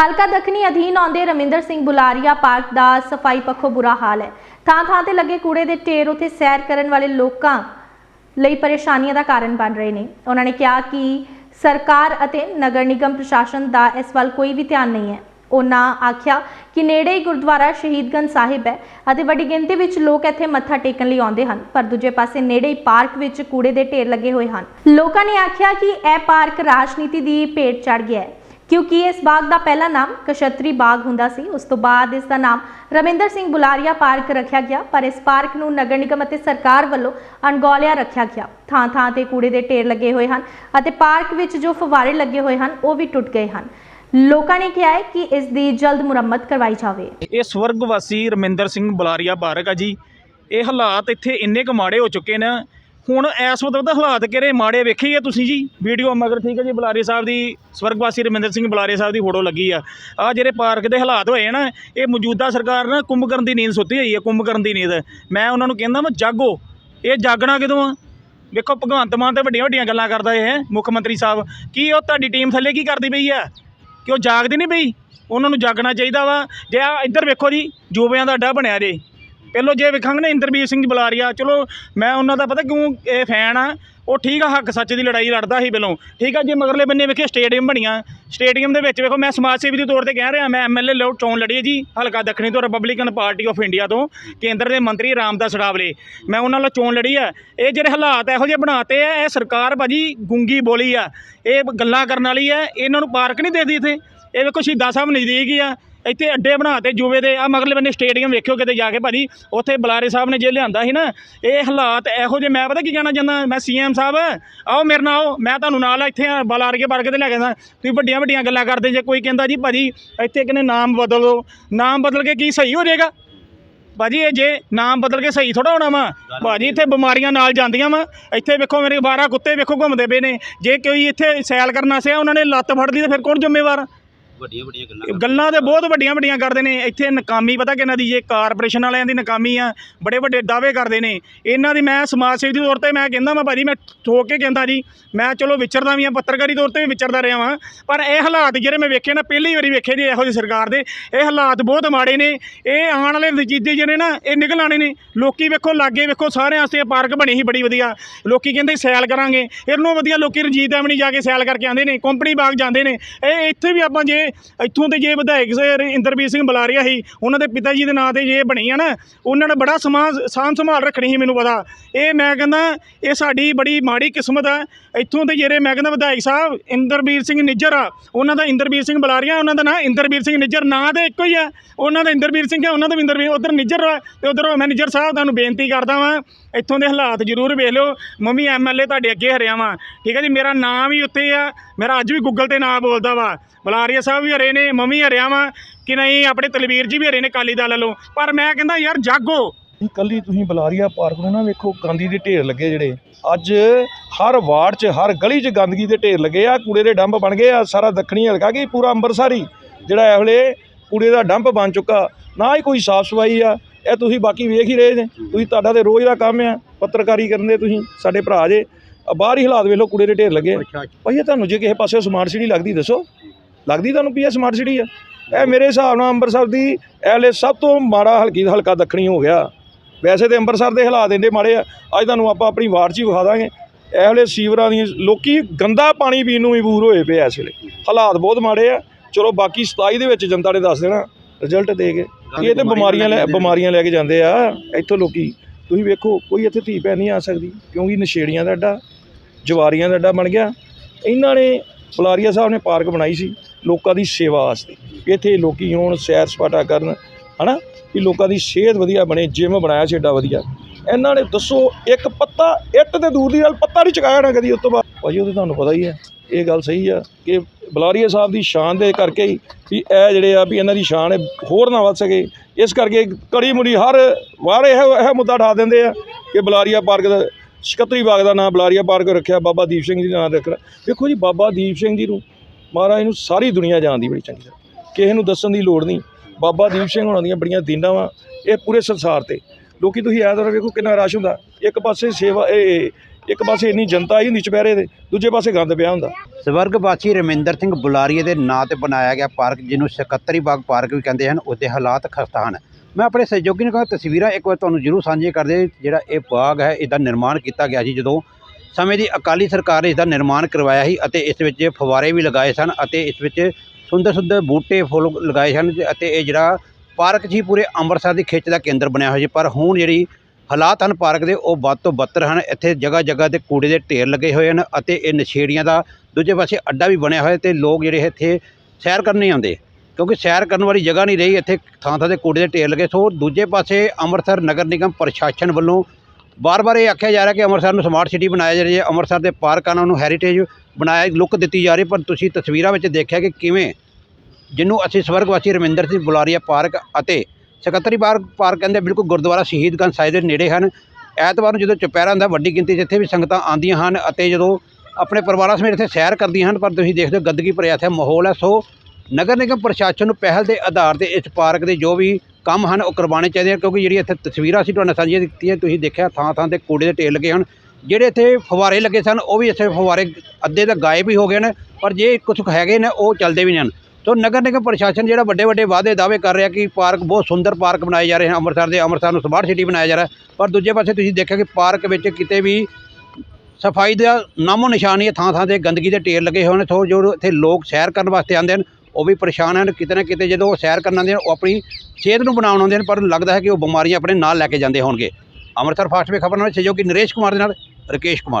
ਹਲਕਾ ਦੱਖਣੀ ਅਧੀਨ ਆਉਂਦੇ ਰਮਿੰਦਰ ਸਿੰਘ ਬੁਲਾਰੀਆ ਪਾਰਕ ਦਾ ਸਫ਼ਾਈ ਪੱਖੋਂ ਬੁਰਾ ਹਾਲ ਹੈ। ਥਾਂ ਥਾਂ ਤੇ ਲੱਗੇ ਕੂੜੇ ਦੇ ਢੇਰ ਉੱਥੇ ਸੈਰ ਕਰਨ ਵਾਲੇ ਲੋਕਾਂ ਲਈ ਪਰੇਸ਼ਾਨੀਆਂ ਦਾ ਕਾਰਨ ਬਣ ਰਹੇ ਨੇ। ਉਹਨਾਂ ਨੇ ਕਿਹਾ ਕਿ ਸਰਕਾਰ ਅਤੇ ਨਗਰ ਨਿਗਮ ਪ੍ਰਸ਼ਾਸਨ ਦਾ ਇਸ ਵੱਲ ਕੋਈ ਵੀ ਧਿਆਨ ਨਹੀਂ ਹੈ। ਉਹਨਾਂ ਆਖਿਆ ਕਿ ਨੇੜੇ ਹੀ ਗੁਰਦੁਆਰਾ ਸ਼ਹੀਦਗੰਜ ਸਾਹਿਬ ਹੈ ਅਤੇ ਵੱਡੀ ਗਿਣਤੀ ਵਿੱਚ ਲੋਕ ਇੱਥੇ ਮੱਥਾ ਟੇਕਣ ਲਈ ਆਉਂਦੇ ਹਨ, ਪਰ ਦੂਜੇ ਪਾਸੇ ਨੇੜੇ ਹੀ ਪਾਰਕ ਵਿੱਚ ਕੂੜੇ ਦੇ ਢੇਰ ਲੱਗੇ ਹੋਏ ਹਨ। ਲੋਕਾਂ ਨੇ ਆਖਿਆ ਕਿ ਇਹ ਪਾਰਕ ਰਾਜਨੀਤੀ ਦੀ ਭੇਟ ਚੜ ਗਿਆ ਹੈ। ਕਿਉਂਕਿ ਇਸ ਬਾਗ ਦਾ ਪਹਿਲਾ ਨਾਮ ਕਸ਼ਤਰੀ ਬਾਗ ਹੁੰਦਾ ਸੀ। ਉਸ ਤੋਂ ਬਾਅਦ ਇਸ ਦਾ ਨਾਮ ਰਮਿੰਦਰ ਸਿੰਘ ਬੁਲਾਰੀਆ ਪਾਰਕ ਰੱਖਿਆ ਗਿਆ। ਪਰ ਇਸ ਪਾਰਕ ਨੂੰ ਨਗਰ ਨਿਗਮ ਅਤੇ ਸਰਕਾਰ ਵੱਲੋਂ ਅਣਗੌਲਿਆ ਰੱਖਿਆ ਗਿਆ। ਥਾਂ ਥਾਂ ਤੇ ਕੂੜੇ ਦੇ ਢੇਰ ਲੱਗੇ ਹੋਏ ਹਨ ਅਤੇ ਪਾਰਕ ਵਿੱਚ ਜੋ ਫਵਾਰੇ ਲੱਗੇ ਹੋਏ ਹਨ, ਉਹ ਵੀ ਟੁੱਟ ਗਏ ਹਨ। ਲੋਕਾਂ ਨੇ ਕਿਹਾ ਹੈ ਕਿ ਇਸ ਦੀ ਜਲਦ ਮੁਰੰਮਤ ਕਰਵਾਈ ਜਾਵੇ। ਇਹ ਸਵਰਗਵਾਸੀ ਰਮਿੰਦਰ ਸਿੰਘ ਬੁਲਾਰੀਆ ਪਾਰਕ ਆ ਜੀ। ਇਹ ਹਾਲਾਤ ਇੱਥੇ ਇੰਨੇ ਕੁ ਮਾੜੇ ਹੋ ਚੁੱਕੇ ਨੇ ਹੁਣ ਇਸ ਮਤਲਬ ਤਾਂ ਹਾਲਾਤ ਕਿਹੜੇ ਮਾੜੇ ਵੇਖੇ ਆ ਤੁਸੀਂ ਜੀ? ਵੀਡੀਓ ਮਗਰ ਠੀਕ ਹੈ ਜੀ, ਬੁਲਾਰੇ ਸਾਹਿਬ ਦੀ, ਸਵਰਗਵਾਸੀ ਰਮਿੰਦਰ ਸਿੰਘ ਬੁਲਾਰੇ ਸਾਹਿਬ ਦੀ ਫੋਟੋ ਲੱਗੀ ਆ। ਆ ਜਿਹੜੇ ਪਾਰਕ ਦੇ ਹਾਲਾਤ ਹੋਏ ਆ ਨਾ, ਇਹ ਮੌਜੂਦਾ ਸਰਕਾਰ ਨਾ ਕੁੰਭਕਰਨ ਦੀ ਨੀਂਦ ਸੁੱਤੀ ਹੋਈ ਹੈ ਕੁੰਭਕਰਨ ਦੀ ਨੀਂਦ। ਮੈਂ ਉਹਨਾਂ ਨੂੰ ਕਹਿੰਦਾ ਮੈਂ ਜਾਗੋ। ਇਹ ਜਾਗਣਾ ਕਿਦੋਂ ਆ? ਵੇਖੋ, ਭਗਵੰਤ ਮਾਨ ਤੇ ਵੱਡੀਆਂ ਵੱਡੀਆਂ ਗੱਲਾਂ ਕਰਦਾ ਇਹ, ਮੁੱਖ ਮੰਤਰੀ ਸਾਹਿਬ। ਕੀ ਉਹ ਤੁਹਾਡੀ ਟੀਮ ਥੱਲੇ ਕੀ ਕਰਦੀ ਪਈ ਆ? ਕਿ ਉਹ ਜਾਗਦੀ ਨਹੀਂ ਪਈ? ਉਹਨਾਂ ਨੂੰ ਜਾਗਣਾ ਚਾਹੀਦਾ ਵਾ। ਜੇ ਆ ਇੱਧਰ ਵੇਖੋ ਜੀ, ਜੂਬਿਆਂ ਦਾ ਅੱਡਾ ਬਣਿਆ ਜੇ। ਪਹਿਲੋ ਜੇ ਵੇਖਾਂਗੇ ਨਾ ਇੰਦਰਬੀਰ ਸਿੰਘ ਬੁਲਾਰੀਆ, ਚਲੋ ਮੈਂ ਉਹਨਾਂ ਦਾ ਪਤਾ ਕਿਉਂ ਇਹ ਫੈਨ ਆ, ਉਹ ਠੀਕ ਆ, ਹੱਕ ਸੱਚ ਦੀ ਲੜਾਈ ਲੜਦਾ ਸੀ ਪਹਿਲੋਂ, ਠੀਕ ਆ, ਜੇ ਮਗਰਲੇ ਬੰਨੇ ਵੇਖੇ ਸਟੇਡੀਅਮ ਬਣੀਆਂ, ਸਟੇਡੀਅਮ ਦੇ ਵਿੱਚ ਵੇਖੋ ਮੈਂ ਸਮਾਜ ਸੇਵੀ ਦੇ ਤੌਰ ਤੇ ਕਹਿ ਰਿਹਾ, ਮੈਂ ਐਮਐਲਏ ਲੋ ਚੋਣ ਲੜੀ ਹੈ ਜੀ, ਹਲਕਾ ਦੱਖਣੀ ਤੋਂ ਰਿਪਬਲਿਕਨ ਪਾਰਟੀ ਆਫ ਇੰਡੀਆ ਤੋਂ, ਕੇਂਦਰ ਦੇ ਮੰਤਰੀ ਰਾਮਦਾਸ ਰਾਵਲੇ ਮੈਂ ਉਹਨਾਂ ਨਾਲ ਚੋਣ ਲੜੀ ਆ, ਇਹ ਜਿਹੜੇ ਹਾਲਾਤ ਇਹੋ ਜਿਹੇ ਬਣਾਤੇ ਆ, ਇਹ ਸਰਕਾਰ ਭਾਜੀ ਗੁੰਗੀ ਬੋਲੀ ਆ, ਇਹ ਗੱਲਾਂ ਕਰਨ ਵਾਲੀ ਆ, ਇਹਨਾਂ ਨੂੰ ਪਾਰਕ ਨਹੀਂ ਦੇਦੀ ਇੱਥੇ, ਇਹ ਵੇਖੋ ਸ਼ਹੀਦਾਂ ਸਾਹਿਬ ਨਜ਼ਦੀਕ ਹੀ ਆ ਇੱਥੇ ਅੱਡੇ ਬਣਾਤੇ ਜੂਵੇ ਦੇ ਆ ਮਗਰਲੇ ਬੰਨੇ ਸਟੇਡੀਅਮ ਵੇਖਿਓ ਕਿਤੇ ਜਾ ਕੇ ਭਾਜੀ, ਉੱਥੇ ਬੁਲਾਰੇ ਸਾਹਿਬ ਨੇ ਜੇ ਲਿਆਂਦਾ ਸੀ ਨਾ, ਇਹ ਹਾਲਾਤ ਇਹੋ ਜਿਹੇ, ਮੈਂ ਪਤਾ ਕੀ ਕਹਿਣਾ ਚਾਹੁੰਦਾ, ਮੈਂ ਸੀਐਮ ਸਾਹਿਬ, ਆਓ ਮੇਰੇ ਨਾਲ ਆਓ, ਮੈਂ ਤੁਹਾਨੂੰ ਨਾਲ ਇੱਥੇ ਬੁਲਾਰੇ ਪਾਰਕ ਤੇ ਲੈ ਕੇ ਜਾਂਦਾ ਤੁਸੀਂ ਵੱਡੀਆਂ ਵੱਡੀਆਂ ਗੱਲਾਂ ਕਰਦੇ ਜੇ, ਕੋਈ ਕਹਿੰਦਾ ਜੀ ਭਾਜੀ, ਇੱਥੇ ਕਿਨੇ ਨਾਮ ਬਦਲ ਦਿਓ ਨਾਮ ਬਦਲ ਕੇ ਕੀ ਸਹੀ ਹੋ ਜਾਏਗਾ? ਭਾਜੀ, ਇਹ ਜੇ ਨਾਮ ਬਦਲ ਕੇ ਸਹੀ ਥੋੜਾ ਹੋਣਾ ਵਾ, ਭਾਜੀ, ਇੱਥੇ ਬਿਮਾਰੀਆਂ ਨਾਲ ਜਾਂਦੀਆਂ ਵਾ, ਇੱਥੇ ਵੇਖੋ ਮੇਰੇ 12 ਕੁੱਤੇ ਵੇਖੋ ਘੁੰਮਦੇ ਪਏ ਨੇ, ਜੇ ਕੋਈ ਇੱਥੇ ਸੈਲ ਕਰਨ ਆਸਿਆ ਉਹਨਾਂ ਨੇ ਲੱਤ ਫੜ ਲਈ ਤਾਂ ਫਿਰ ਕੌਣ ਜ਼ਿੰਮੇਵਾਰ ਵੱਡੀਆਂ ਵੱਡੀਆਂ ਗੱਲਾਂ ਗੱਲਾਂ ਤੇ ਬਹੁਤ ਵੱਡੀਆਂ ਵੱਡੀਆਂ ਕਰਦੇ ਨੇ। ਇੱਥੇ ਨਕਾਮੀ ਪਤਾ ਕਿਹਨਾਂ ਦੀ? ਜੇ ਕਾਰਪੋਰੇਸ਼ਨ ਵਾਲਿਆਂ ਦੀ ਨਕਾਮੀ ਆ। ਬੜੇ ਵੱਡੇ ਦਾਅਵੇ ਕਰਦੇ ਨੇ। ਇਹਨਾਂ ਦੀ ਮੈਂ ਸਮਾਜ ਸੇਵੀ ਦੇ ਤੌਰ ਤੇ ਮੈਂ ਕਹਿੰਦਾ ਮੈਂ ਭਾਜੀ ਮੈਂ ਠੋਕ ਕੇ ਕਹਿੰਦਾ ਜੀ ਮੈਂ ਚਲੋ ਵਿਚਰਦਾ ਵੀ ਆ ਪੱਤਰਕਾਰੀ ਤੌਰ ਤੇ ਵੀ ਵਿਚਰਦਾ ਰਿਹਾ ਵਾਂ। ਪਰ ਇਹ ਹਾਲਾਤ ਜਿਹੜੇ ਮੈਂ ਵੇਖੇ ਨਾ ਪਹਿਲੀ ਵਾਰੀ ਵੇਖੇ ਜੀ ਇਹੋ ਜਿਹੀ ਸਰਕਾਰ ਦੇ। ਇਹ ਹਾਲਾਤ ਬਹੁਤ ਮਾੜੇ ਨੇ। ਇਹ ਆਉਣ ਵਾਲੇ ਨਤੀਜੇ ਜਿਹੜੇ ਨਾ ਇਹ ਨਿਕਲ ਆਣੇ ਨੇ। ਲੋਕੀ ਵੇਖੋ ਲਾਗੇ ਵੇਖੋ ਸਾਰੇ ਆਸਤੇ ਪਾਰਕ ਬਣੀ ਸੀ ਬੜੀ ਵਧੀਆ। ਲੋਕੀ ਕਹਿੰਦੇ ਸੈਲ ਕਰਾਂਗੇ। ਇਹਨੂੰ ਵਧੀਆ ਲੋਕੀ ਰਣਜੀਤ ਐਵਨੀ ਜਾ ਕੇ ਸੈਲ ਕਰਕੇ ਆਉਂਦੇ ਨੇ। ਕੰਪਨੀ ਬਾਗ ਜਾਂਦੇ ਨੇ। ਇਹ ਇੱਥੇ ਵੀ ਆਪਾਂ ਜੇ ਇੱਥੋਂ ਦੇ ਜੇ ਵਿਧਾਇਕ ਸਰ ਇੰਦਰਬੀਰ ਸਿੰਘ ਬੁਲਾਰੀਆ ਸੀ, ਉਹਨਾਂ ਦੇ ਪਿਤਾ ਜੀ ਦੇ ਨਾਂ ਤੇ ਜੇ ਬਣੀ ਆ ਨਾ, ਉਹਨਾਂ ਨੇ ਬੜਾ ਸਮਾਂ ਸਾਂਭ ਸੰਭਾਲ ਰੱਖਣੀ ਸੀ ਮੈਨੂੰ ਪਤਾ। ਇਹ ਮੈਂ ਕਹਿੰਦਾ, ਇਹ ਸਾਡੀ ਬੜੀ ਮਾੜੀ ਕਿਸਮਤ ਆ। ਇੱਥੋਂ ਦੇ ਜਿਹੜੇ ਮੈਂ ਕਹਿੰਦਾ ਵਿਧਾਇਕ ਸਾਹਿਬ, ਇੰਦਰਬੀਰ ਸਿੰਘ ਨਿੱਜਰ ਆ, ਉਹਨਾਂ ਦਾ ਇੰਦਰਬੀਰ ਸਿੰਘ ਬੁਲਾਰੀਆ, ਉਹਨਾਂ ਦਾ ਨਾਂ ਇੰਦਰਬੀਰ ਸਿੰਘ ਨਿੱਜਰ, ਨਾਂ ਤੇ ਇੱਕੋ ਹੀ ਆ। ਉਹਨਾਂ ਦਾ ਇੰਦਰਬੀਰ ਸਿੰਘ ਆ, ਉਹਨਾਂ ਦਾ ਇੰਦਰਵੀਰ ਇੰਦਰਬੀਰ, ਉਧਰ ਨਿੱਜਰ ਆ, ਤੇ ਉਧਰ ਮੈਂ ਨਿੱਜਰ ਸਾਹਿਬ ਤੁਹਾਨੂੰ ਬੇਨਤੀ ਕਰਦਾ ਵਾਂ, ਇੱਥੋਂ ਦੇ ਹਾਲਾਤ ਜ਼ਰੂਰ ਵੇਖ ਲਿਓ। ਮੰਮੀ ਐਮਐਲਏ ਤੁਹਾਡੇ ਅੱਗੇ ਹਰਿਆ ਵਾਂ। ਠੀਕ ਹੈ ਜੀ, ਮੇਰਾ ਨਾਂ ਵੀ ਉੱਤੇ ਆ ਮੇਰਾ ਅੱਜ ਵੀ ਗੂਗਲ ਤੇ ਨਾਂ ਬੋਲਦਾ ਵਾ। ਬੁਲਾਰੀਆ ਸਾਹਿਬ ਵੀ ਹਰੇ ਨੇ ਮੰਮੀ ਹਰਿਆ ਵਾ ਕਿ ਨਹੀਂ, ਆਪਣੇ ਤਲਵੀਰ ਜੀ ਵੀ ਹਰੇ ਨੇ ਕਾਲੀ ਦਲ ਵੱਲੋਂ। ਪਰ ਮੈਂ ਕਹਿੰਦਾ, ਯਾਰ ਜਾਗੋ। ਕੱਲੀ ਤੁਸੀਂ ਬੁਲਾਰੀਆ ਪਾਰਕ ਨੂੰ ਨਾ ਵੇਖੋ, ਗਾਂਧੀ ਦੇ ਢੇਰ ਲੱਗੇ ਜਿਹੜੇ। ਅੱਜ ਹਰ ਵਾਰਡ 'ਚ, ਹਰ ਗਲੀ 'ਚ ਗੰਦਗੀ ਦੇ ਢੇਰ ਲੱਗੇ ਆ, ਕੂੜੇ ਦੇ ਡੰਬ ਬਣ ਗਏ ਆ, ਸਾਰਾ ਦੱਖਣੀ ਹਲਕਾ ਕਿ ਪੂਰਾ ਅੰਮ੍ਰਿਤਸਰ ਹੀ ਜਿਹੜਾ ਇਹ ਵੇਲੇ ਕੂੜੇ ਦਾ ਡੰਪ ਬਣ ਚੁੱਕਾ। ਨਾ ਹੀ ਕੋਈ ਸਾਫ਼ ਸਫ਼ਾਈ ਆ, ਇਹ ਤੁਸੀਂ ਬਾਕੀ ਵੇਖ ਹੀ ਰਹੇ ਨੇ। ਤੁਸੀਂ ਤੁਹਾਡਾ ਤੇ ਰੋਜ਼ ਦਾ ਕੰਮ ਆ, ਪੱਤਰਕਾਰੀ ਕਰਨ ਦੇ ਤੁਸੀਂ, ਸਾਡੇ ਭਰਾ ਜੇ। ਆ ਬਾਹਰ ਹੀ ਹਾਲਾਤ ਵੇਖ ਲਓ ਕੂੜੇ ਦੇ ਢੇਰ ਲੱਗੇ ਭਾਈ ਇਹ ਤੁਹਾਨੂੰ ਜੇ ਕਿਸੇ ਪਾਸੇ ਸਮਾਰਟ ਸਿਟੀ ਲੱਗਦੀ ਦੱਸੋ। ਲੱਗਦੀ ਤੁਹਾਨੂੰ ਵੀ ਇਹ ਸਮਾਰਟ ਸਿਟੀ ਆ? ਇਹ ਮੇਰੇ ਹਿਸਾਬ ਨਾਲ ਅੰਮ੍ਰਿਤਸਰ ਦੀ ਵੇਲੇ ਸਭ ਤੋਂ ਮਾੜਾ ਹਲਕੀ ਹਲਕਾ ਦੱਖਣੀ ਹੋ ਗਿਆ। ਵੈਸੇ ਤੇ ਅੰਮ੍ਰਿਤਸਰ ਦੇ ਹਾਲਾਤ ਇੰਨੇ ਮਾੜੇ ਆ ਅੱਜ ਤੁਹਾਨੂੰ ਆਪਾਂ ਆਪਣੀ ਵਾਰਡ 'ਚ ਹੀ ਵਿਖਾ ਦਾਂਗੇ। ਇਹ ਵੇਲੇ ਸੀਵਰਾਂ ਦੀ ਲੋਕੀ ਗੰਦਾ ਪਾਣੀ ਪੀਣ ਨੂੰ ਮਜਬੂਰ ਹੋਏ ਪਏ ਇਸ ਵੇਲੇ। ਹਾਲਾਤ ਬਹੁਤ ਮਾੜੇ ਆ। ਚਲੋ ਬਾਕੀ 27 ਦੇ ਵਿੱਚ ਜਨਤਾ ਨੇ ਦੱਸ ਦੇਣਾ ਰਿਜ਼ਲਟ ਦੇ ਕੇ। ਇਹ ਤੇ ਬਿਮਾਰੀਆਂ ਲੈ ਬਿਮਾਰੀਆਂ ਲੈ ਕੇ ਜਾਂਦੇ ਆ ਇੱਥੋਂ ਲੋਕੀ। ਤੁਸੀਂ ਵੇਖੋ, ਕੋਈ ਇੱਥੇ ਧੀ ਭੈਣ ਨਹੀਂ ਆ ਸਕਦੀ, ਕਿਉਂਕਿ ਨਸ਼ੇੜੀਆਂ ਦਾ ਅੱਡਾ, ਜਵਾਰੀਆਂ ਦਾ ਅੱਡਾ ਬਣ ਗਿਆ। ਇਹਨਾਂ ਨੇ ਬੁਲਾਰੀਆ ਸਾਹਿਬ ਨੇ ਪਾਰਕ ਬਣਾਈ ਸੀ ਲੋਕਾਂ ਦੀ ਸੇਵਾ ਵਾਸਤੇ। ਇੱਥੇ ਲੋਕੀ ਆਉਣ ਸੈਰ ਸਪਾਟਾ ਕਰਨ, ਹਨਾ? ਵੀ ਲੋਕਾਂ ਦੀ ਸਿਹਤ ਵਧੀਆ ਬਣੇ ਜਿਮ ਬਣਾਇਆ ਸੀ, ਏਡਾ ਵਧੀਆ। ਇਹਨਾਂ ਨੇ ਦੱਸੋ, ਇੱਕ ਪੱਤਾ ਇੱਟ ਤੇ ਦੂਰ ਦੀ ਨਾਲ ਪੱਤਾ ਨਹੀਂ ਚੁਕਾਇਆ ਨਾ ਕਦੀ ਉਸ ਤੋਂ ਬਾਅਦ। ਭਾਜੀ, ਉਹ ਤਾਂ ਤੁਹਾਨੂੰ ਪਤਾ ਹੀ ਹੈ, ਇਹ ਗੱਲ ਸਹੀ ਆ ਕਿ ਬੁਲਾਰੀਆ ਸਾਹਿਬ ਦੀ ਸ਼ਾਨ ਦੇ ਕਰਕੇ ਹੀ ਵੀ ਇਹ ਜਿਹੜੇ ਆ ਵੀ ਇਹਨਾਂ ਦੀ ਸ਼ਾਨ ਹੋਰ ਨਾ ਵੱਧ ਸਕੇ। ਇਸ ਕਰਕੇ ਕੜੀ ਮੁੜੀ ਹਰ ਵਾਰ ਇਹ ਇਹ ਮੁੱਦਾ ਉਠਾ ਦਿੰਦੇ ਆ ਕਿ ਬੁਲਾਰੀਆ ਪਾਰਕ ਦਾ ਸਕੱਤਰੀ ਬਾਗ ਦਾ ਨਾਮ ਬੁਲਾਰੀਆ ਪਾਰਕ ਰੱਖਿਆ, ਬਾਬਾ ਦੀਪ ਸਿੰਘ ਜੀ ਦਾ ਨਾਮ ਰੱਖਣਾ। ਵੇਖੋ ਜੀ, ਬਾਬਾ ਦੀਪ ਸਿੰਘ ਜੀ ਨੂੰ ਮਹਾਰਾਜ ਨੂੰ ਸਾਰੀ ਦੁਨੀਆ ਜਾਣਦੀ ਬੜੀ ਚੰਗੀ ਤਰ੍ਹਾਂ। ਕਿਸੇ ਨੂੰ ਦੱਸਣ ਦੀ ਲੋੜ ਨਹੀਂ। ਬਾਬਾ ਦੀਪ ਸਿੰਘ ਹੋਣਾ ਦੀਆਂ ਬੜੀਆਂ ਦੀਨਾਂ ਵਾ, ਇਹ ਪੂਰੇ ਸੰਸਾਰ ਤੇ। ਲੋਕੀ ਤੁਸੀਂ ਐ ਤਰ੍ਹਾਂ ਵੇਖੋ ਕਿੰਨਾ ਰਸ਼ ਹੁੰਦਾ। ਇੱਕ ਪਾਸੇ ਸੇਵਾ, ਇਹ ਇੱਕ ਪਾਸੇ ਇੰਨੀ ਜਨਤਾ ਆਈ ਹੁੰਦੀ ਚੁਪਹਿਰੇ ਦੇ ਦੂਜੇ ਪਾਸੇ ਗੰਦ ਪਿਆ ਹੁੰਦਾ। ਸਵਰਗਵਾਸੀ ਰਮਿੰਦਰ ਸਿੰਘ ਬੁਲਾਰੀਏ ਦੇ ਨਾਂ ਤੇ ਬਣਾਇਆ ਗਿਆ ਪਾਰਕ, ਜਿਹਨੂੰ ਸਕੱਤਰੀ ਬਾਗ ਪਾਰਕ ਵੀ ਕਹਿੰਦੇ ਹਨ, ਉਹਦੇ ਹਾਲਾਤ ਖਸਤਾ ਹਨ ਮੈਂ ਆਪਣੇ ਸਹਿਯੋਗੀ ਨੂੰ ਕਹਾਂ ਤਸਵੀਰਾਂ ਇੱਕ ਵਾਰ ਤੁਹਾਨੂੰ ਜ਼ਰੂਰ ਸਾਂਝੇ ਕਰਦੇ ਜਿਹੜਾ ਇਹ ਬਾਗ ਹੈ, ਇਹਦਾ ਨਿਰਮਾਣ ਕੀਤਾ ਗਿਆ ਸੀ ਜਦੋਂ ਸਮੇਂ ਦੀ ਅਕਾਲੀ ਸਰਕਾਰ ਨੇ ਇਸ ਦਾ ਨਿਰਮਾਣ ਕਰਵਾਇਆ ਸੀ ਅਤੇ ਇਸ ਵਿੱਚ ਫਵਾਰੇ ਵੀ ਲਗਾਏ ਸਨ ਅਤੇ ਇਸ ਵਿੱਚ ਸੁੰਦਰ ਸੁੰਦਰ ਬੂਟੇ, ਫੁੱਲ ਲਗਾਏ ਸਨ ਅਤੇ ਇਹ ਜਿਹੜਾ ਪਾਰਕ ਜੀ ਪੂਰੇ ਅੰਮ੍ਰਿਤਸਰ ਦੀ ਖਿੱਚ ਦਾ ਕੇਂਦਰ ਬਣਿਆ ਹੋਇਆ ਜੀ ਪਰ ਹੁਣ ਜਿਹੜੀ ਹਾਲਾਤ ਹਨ ਪਾਰਕ ਦੇ, ਉਹ ਵੱਧ ਤੋਂ ਬਦਤਰ ਹਨ। ਇੱਥੇ ਜਗ੍ਹਾ ਜਗ੍ਹਾ ਤੇ ਕੂੜੇ ਦੇ ਢੇਰ ਲੱਗੇ ਹੋਏ ਹਨ ਅਤੇ ਇਹ ਨਸ਼ੇੜੀਆਂ ਦਾ ਦੂਜੇ ਪਾਸੇ ਅੱਡਾ ਵੀ ਬਣਿਆ ਹੋਇਆ ਅਤੇ ਲੋਕ ਜਿਹੜੇ ਇੱਥੇ ਸੈਰ ਕਰਨ ਨਹੀਂ ਆਉਂਦੇ, ਕਿਉਂਕਿ ਸੈਰ ਕਰਨ ਵਾਲੀ ਜਗ੍ਹਾ ਨਹੀਂ ਰਹੀ। ਇੱਥੇ ਥਾਂ ਥਾਂ ਤੇ ਕੂੜੇ ਦੇ ਢੇਰ ਲੱਗੇ। ਸੋ ਦੂਜੇ ਪਾਸੇ ਅੰਮ੍ਰਿਤਸਰ ਨਗਰ ਨਿਗਮ ਪ੍ਰਸ਼ਾਸਨ ਵੱਲੋਂ ਵਾਰ ਵਾਰ ਇਹ ਆਖਿਆ ਜਾ ਰਿਹਾ ਕਿ ਅੰਮ੍ਰਿਤਸਰ ਨੂੰ ਸਮਾਰਟ ਸਿਟੀ ਬਣਾਇਆ ਜਾ ਰਿਹਾ ਅੰਮ੍ਰਿਤਸਰ ਦੇ ਪਾਰਕਾਂ ਨੂੰ ਹੈਰੀਟੇਜ ਬਣਾਇਆ ਲੁੱਕ ਦਿੱਤੀ ਜਾ ਰਹੀ ਪਰ ਤੁਸੀਂ ਤਸਵੀਰਾਂ ਵਿੱਚ ਦੇਖਿਆ ਕਿ ਕਿਵੇਂ, ਜਿਹਨੂੰ ਅਸੀਂ ਸਵਰਗਵਾਸੀ ਰਮਿੰਦਰ ਸਿੰਘ ਬੁਲਾਰੀਆ ਪਾਰਕ ਅਤੇ ਸਕੱਤਰੀ ਪਾਰਕ ਪਾਰਕ ਕਹਿੰਦੇ ਬਿਲਕੁਲ ਗੁਰਦੁਆਰਾ ਸ਼ਹੀਦਗੰਜ ਸਾਹਿਬ ਦੇ ਨੇੜੇ ਹਨ। ਐਤਵਾਰ ਨੂੰ ਜਦੋਂ ਚੁਪਹਿਰਾ ਹੁੰਦਾ, ਵੱਡੀ ਗਿਣਤੀ 'ਚ ਇੱਥੇ ਵੀ ਸੰਗਤਾਂ ਆਉਂਦੀਆਂ ਹਨ ਅਤੇ ਜਦੋਂ ਆਪਣੇ ਪਰਿਵਾਰਾਂ ਸਮੇਤ ਇੱਥੇ ਸੈਰ ਕਰਦੀਆਂ ਹਨ, ਪਰ ਤੁਸੀਂ ਦੇਖਦੇ ਹੋ ਗੰਦਗੀ ਭਰਿਆ ਇੱਥੇ ਮਾਹੌਲ ਹੈ। ਸੋ ਨਗਰ ਨਿਗਮ ਪ੍ਰਸ਼ਾਸਨ ਨੂੰ ਪਹਿਲ ਦੇ ਆਧਾਰ ਤੇ ਇਸ ਪਾਰਕ ਦੇ ਜੋ ਵੀ ਕੰਮ ਹਨ, ਉਹ ਕਰਵਾਉਣੇ ਚਾਹੀਦੇ ਹਨ, ਕਿਉਂਕਿ ਜਿਹੜੀ ਇੱਥੇ ਤਸਵੀਰਾਂ ਅਸੀਂ ਤੁਹਾਨੂੰ ਸਾਂਝੀਆਂ ਦਿੱਤੀਆਂ, ਤੁਸੀਂ ਦੇਖਿਆ ਥਾਂ ਥਾਂ ਤੇ ਕੂੜੇ ਦੇ ਢੇਰ ਲੱਗੇ ਹਨ। ਜਿਹੜੇ ਇੱਥੇ ਫਵਾਰੇ ਲੱਗੇ ਸਨ, ਉਹ ਵੀ ਇੱਥੇ ਫਵਾਰੇ ਅੱਧੇ ਤਾਂ ਗਾਇਬ ਹੀ ਹੋ ਗਏ ਨੇ ਪਰ ਜੇ ਕੁਝ ਹੈਗੇ ਨੇ, ਉਹ ਚੱਲਦੇ ਵੀ ਨਹੀਂ ਹਨ। ਸੋ ਨਗਰ ਨਿਗਮ ਪ੍ਰਸ਼ਾਸਨ ਜਿਹੜਾ ਵੱਡੇ ਵੱਡੇ ਵਾਅਦੇ ਦਾਅਵੇ ਕਰ ਰਿਹਾ ਕਿ ਪਾਰਕ ਬਹੁਤ ਸੁੰਦਰ ਪਾਰਕ ਬਣਾਏ ਜਾ ਰਹੇ ਹਨ। ਅੰਮ੍ਰਿਤਸਰ ਦੇ, ਅੰਮ੍ਰਿਤਸਰ ਨੂੰ ਸਮਾਰਟ ਸਿਟੀ ਬਣਾਇਆ ਜਾ ਰਿਹਾ ਪਰ ਦੂਜੇ ਪਾਸੇ ਤੁਸੀਂ ਦੇਖਿਆ ਕਿ ਪਾਰਕ ਵਿੱਚ ਕਿਤੇ ਵੀ ਸਫ਼ਾਈ ਦਾ ਨਾਮੋ ਨਿਸ਼ਾਨੀ ਹੈ ਥਾਂ ਥਾਂ ਤੇ ਗੰਦਗੀ ਦੇ ਢੇਰ ਲੱਗੇ ਹੋਏ ਨੇ। ਸੋ ਜੋ ਇੱਥੇ ਲੋਕ ਸੈਰ ਕਰਨ ਵਾਸਤੇ ਆਉਂਦੇ ਹਨ, ਉਹ ਵੀ ਪਰੇਸ਼ਾਨ ਹਨ। ਕਿਤੇ ਨਾ ਕਿਤੇ ਜਦੋਂ ਉਹ ਸੈਰ ਕਰਨ ਆਉਂਦੇ ਹਨ, ਉਹ ਆਪਣੀ ਸਿਹਤ ਨੂੰ ਬਣਾਉਣ ਆਉਂਦੇ ਹਨ, ਪਰ ਲੱਗਦਾ ਹੈ ਕਿ ਉਹ ਬਿਮਾਰੀਆਂ ਆਪਣੇ ਨਾਲ ਲੈ ਕੇ ਜਾਂਦੇ ਹੋਣਗੇ। ਅੰਮ੍ਰਿਤਸਰ ਫਾਸਟ ਵੇ ਖਬਰ ਨਾਲ ਸਹਿਯੋਗੀ ਨਰੇਸ਼ ਕੁਮਾਰ ਦੇ ਨਾਲ ਰਕੇਸ਼ ਕੁਮਾਰ।